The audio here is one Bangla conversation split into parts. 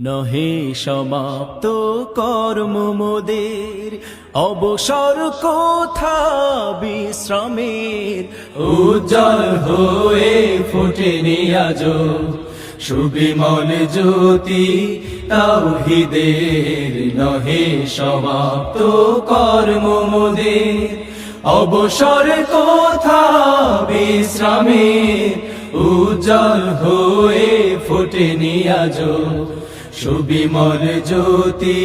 নহে সমাপ্ত কর্ম মোদের। অবসর কোথা বিশ্রামের। উজ্জ্বল হয়ে ফোটে নিয়াজ। সুবিমল জ্যোতি তাওহিদের। নহে সমাপ্ত কর্ম মোদের। অবসর কোথা বিশ্রামের। উজ্জ্বল হয়ে ফোটে নিয়াজ। সুবিমল জ্যোতি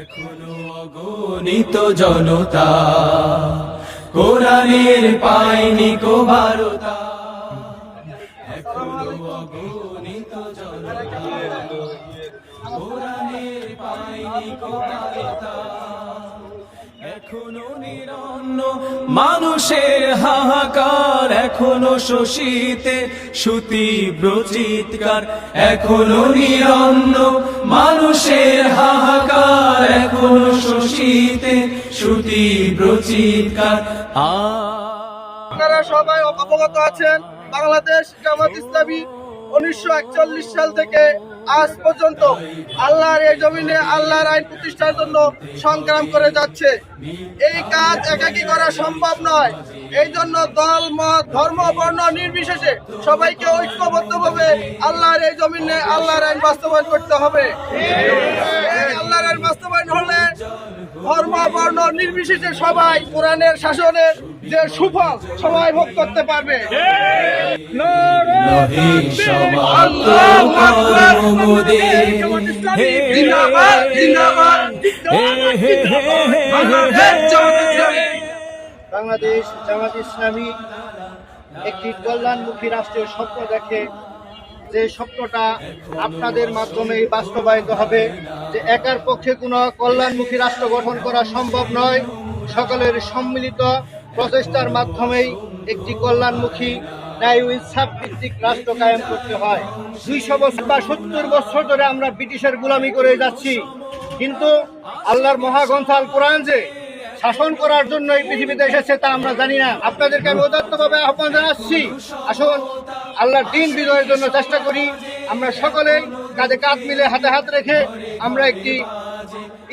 এখনও অগণিত জনতা কোরআনের পায়নি কো বারতা এখনও নিরন্ন। মানুষের হাহাকার এখনও শোষিতে সুতীব্র চিৎকার এখনও নিরন্ন। মানুষের হাহাকার এখনও শোষিতে সুতীব্র চিৎকার। আ আপনারা সবাই অবগত আছেন, বাংলাদেশ জামাত ইসলামী উনিশশো একচল্লিশ সাল থেকে আজ পর্যন্ত আল্লাহর এই জমিনে আল্লাহর আইন প্রতিষ্ঠার জন্য সংগ্রাম করে যাচ্ছে। এই কাজ একাকী করা সম্ভব নয়। এই জন্য দল, মত, ধর্ম, বর্ণ নির্বিশেষে সবাইকে ঐক্যবদ্ধভাবে আল্লাহর এই জমিনে আল্লাহর আইন বাস্তবায়ন করতে হবে। আল্লাহর আইন বাস্তবায়ন হলে ধর্ম, বর্ণ নির্বিশেষে সবাই কোরআনের শাসনের যে সুফল সবাই ভোগ করতে পারবে। বাংলাদেশ জামাত ইসলামী একটি কল্যাণমুখী রাষ্ট্রের স্বপ্ন দেখে যে স্বপ্নটা আপনাদের মাধ্যমেই বাস্তবায়িত হবে, যে একার পক্ষে কোনো কল্যাণমুখী রাষ্ট্র গঠন করা সম্ভব নয়, সকলের সম্মিলিত প্রচেষ্টার মাধ্যমেই একটি কল্যাণমুখী ন্যায় ইনসাফ ভিত্তিক রাষ্ট্র কায়েম করতে হয়। দুইশো বছর বা সত্তর বছর ধরে আমরা ব্রিটিশের গোলামি করে যাচ্ছি। কিন্তু আল্লাহর মহাগ্রন্থাল কোরআন যে শাসন করার জন্য এই পৃথিবীতে এসেছে তা আমরা জানি না। আপনাদেরকে আমি উদাত্তভাবে আহ্বান জানাচ্ছি, আসুন আল্লাহর দিন বিজয়ের জন্য চেষ্টা করি। আমরা সকলেই কাঁধে কাঁধ মিলে হাতে হাত রেখে আমরা একটি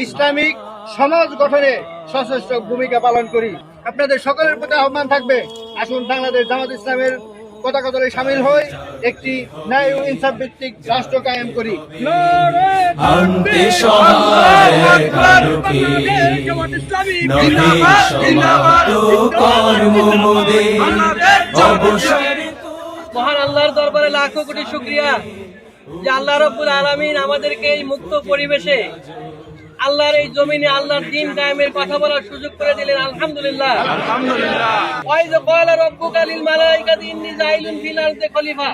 ইসলামিক সমাজ গঠনে সশস্ত্র ভূমিকা পালন করি। আপনাদের সকলের প্রতি আহ্বান থাকবে আসুন বাংলাদেশ জামাত ইসলামের পতাকা দলে সামিল হই একটি ন্যায় ও ইনসাফ ভিত্তিক রাষ্ট্র কায়েম করি। মহান আল্লাহর দরবারে লাখো কোটি শুক্রিয়া যে আল্লাহ রব্বুল আলমিন আমাদেরকে এই মুক্ত পরিবেশে আল্লাহর এই জমিনে আল্লাহর দিন কায়েমের কথা বলার সুযোগ করে দিলেন আলহামদুলিল্লাহ। ওয়াইজ ক্বালা রাব্বুকা লিল মালাইকাতি ইন্নী জাইলুন ফিল আরদি খলিফা।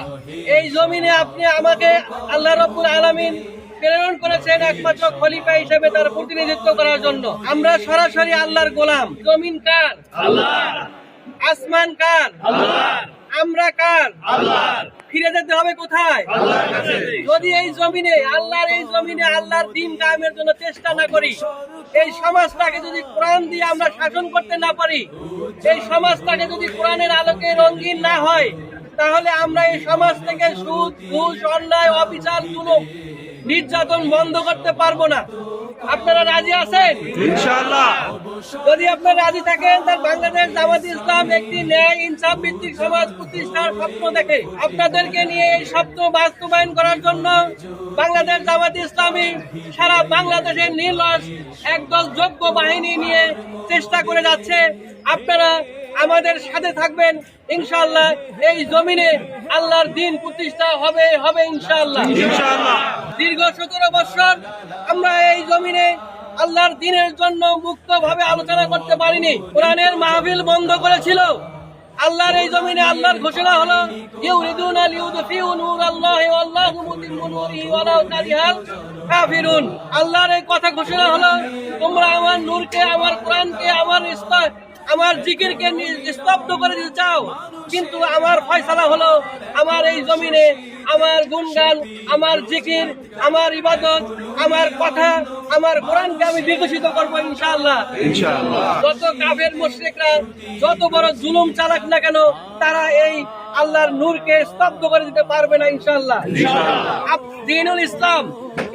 এই জমিনে আপনি আমাকে আল্লাহ রব্বুল আলামিন প্রেরণ করেছেন একমাত্র খলিফা হিসেবে তার প্রতিনিধিত্ব করার জন্য। আমরা সরাসরি আল্লাহর গোলাম। জমিন কার? আল্লাহ। আসমান কার? আল্লাহ। আমরা কার? ফিরে যেতে হবে কোথায়? যদি এই জমিনে আল্লাহর এই জমিনে আল্লাহর দিন কায়েমের জন্য চেষ্টা না করি এই সমাজটাকে যদি কোরআন দিয়ে আমরা শাসন করতে না পারি এই সমাজটাকে যদি কোরআনের আলোকে রঙিন না হয় তাহলে আমরা এই সমাজ থেকে সুদ ঘুষ অন্যায় অবিচার জুলুম নির্যাতন বন্ধ করতে পারব না। আপনারা রাজি আছেন? যদি আপনারা রাজি থাকেন তাহলে বাংলাদেশ জামাত ইসলাম একটি ন্যায় ইনসাফ ভিত্তিক সমাজ প্রতিষ্ঠার স্বপ্ন দেখে আপনাদেরকে নিয়ে এই স্বপ্ন বাস্তবায়ন করার জন্য বাংলাদেশ জামাত ইসলামী সারা বাংলাদেশের নির্লস একদল যোগ্য বাহিনী নিয়ে চেষ্টা করে যাচ্ছে। আপনারা আমাদের সাথে থাকবেন ইনশাল্লাহ এই জমিনে আল্লাহর দিন প্রতিষ্ঠা হবে হবে ইনশাআল্লাহ। দীর্ঘ সতেরো বছর আমরা এই জমিনে আল্লাহর দিনের জন্য মুক্ত ভাবে আলোচনা করতে পারিনি। কোরআনের মাহফিল বন্ধ করেছিল। আল্লাহর এই জমিনে আল্লাহর ঘোষণা হলো ইউরিদুন আল ইউদফিউ নূর আল্লাহ ওয়াল্লাহু মুতিম্মু নূরিহি ওয়ালাউ কারিহাল কাফিরুন। আল্লাহর এই কথা ঘোষণা হলো তোমরা আমার নূরকে আমার কোরআনকে আমার ইসলাম আমার জিকিরকে স্তব্ধ করে দিতে চাও কিন্তু আমার ফয়সালা হলো আমার এই জমিনে আমার গুণগান আমার জিকির আমার ইবাদত আমার কথা আমার কোরআনকে আমি বিকশিত করব ইনশাআল্লাহ। যত কাফের মুশরিকরা যত বড় জুলুম চালাক না কেন তারা এই আল্লাহর নূরকে স্তব্ধ করে দিতে পারবে না ইনশাআল্লাহ। দিনুল ইসলাম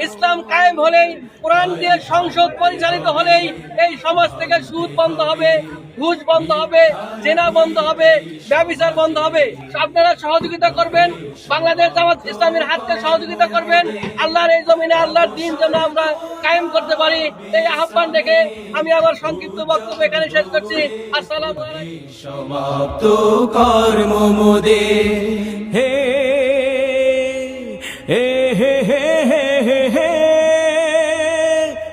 ইসলাম কায়েম হলেই, কোরআন দিয়ে সংসদ পরিচালিত হলেই এই সমাজ থেকে সুদ বন্ধ হবে, ঘুষ বন্ধ হবে, জেনা বন্ধ হবে, ব্যবচার বন্ধ হবে। আপনারা সহযোগিতা করবেন, বাংলাদেশ জামাত ইসলামের হাতকে সহযোগিতা করবেন, আল্লাহর এই জমিনে আল্লাহর দিন যেন আমরা কায়েম করতে পারি, এই আহ্বান দেখে আমি আমার সংক্ষিপ্ত বক্তব্য এখানে শেষ করছি। আসসালামু সমাপ্ত কর্ম মোদের হে